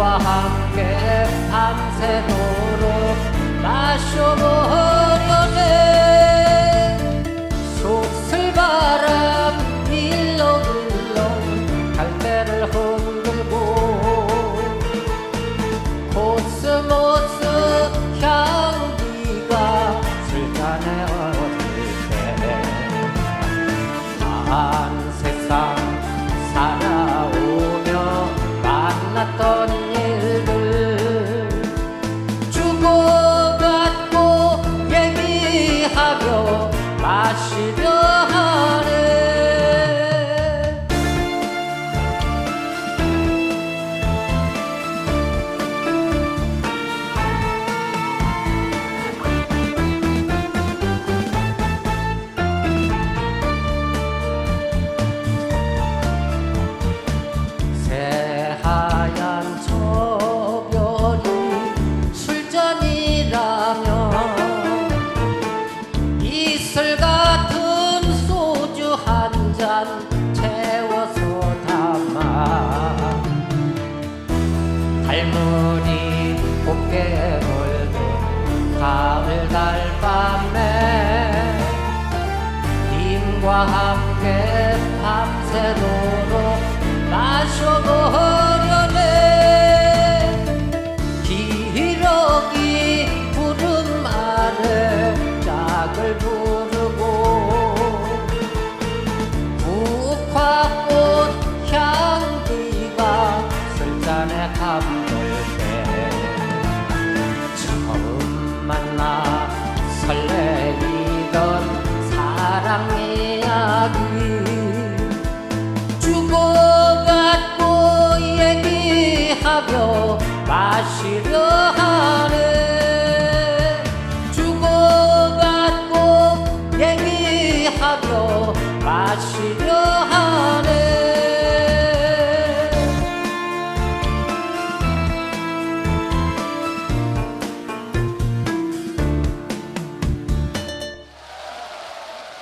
꽃과 함께 밤새도록 마셔보려네. 속슬 바람 일렁일렁 갈대를 흔들고 코스모스 향기가 술잔에 어릴 때한 세상 이슬 같은 소주 한 잔 채워서 담아. 달무늬 곱게 물든 가을 달밤에 님과 함께 밤새도록 마셔보 하며 마시려 하네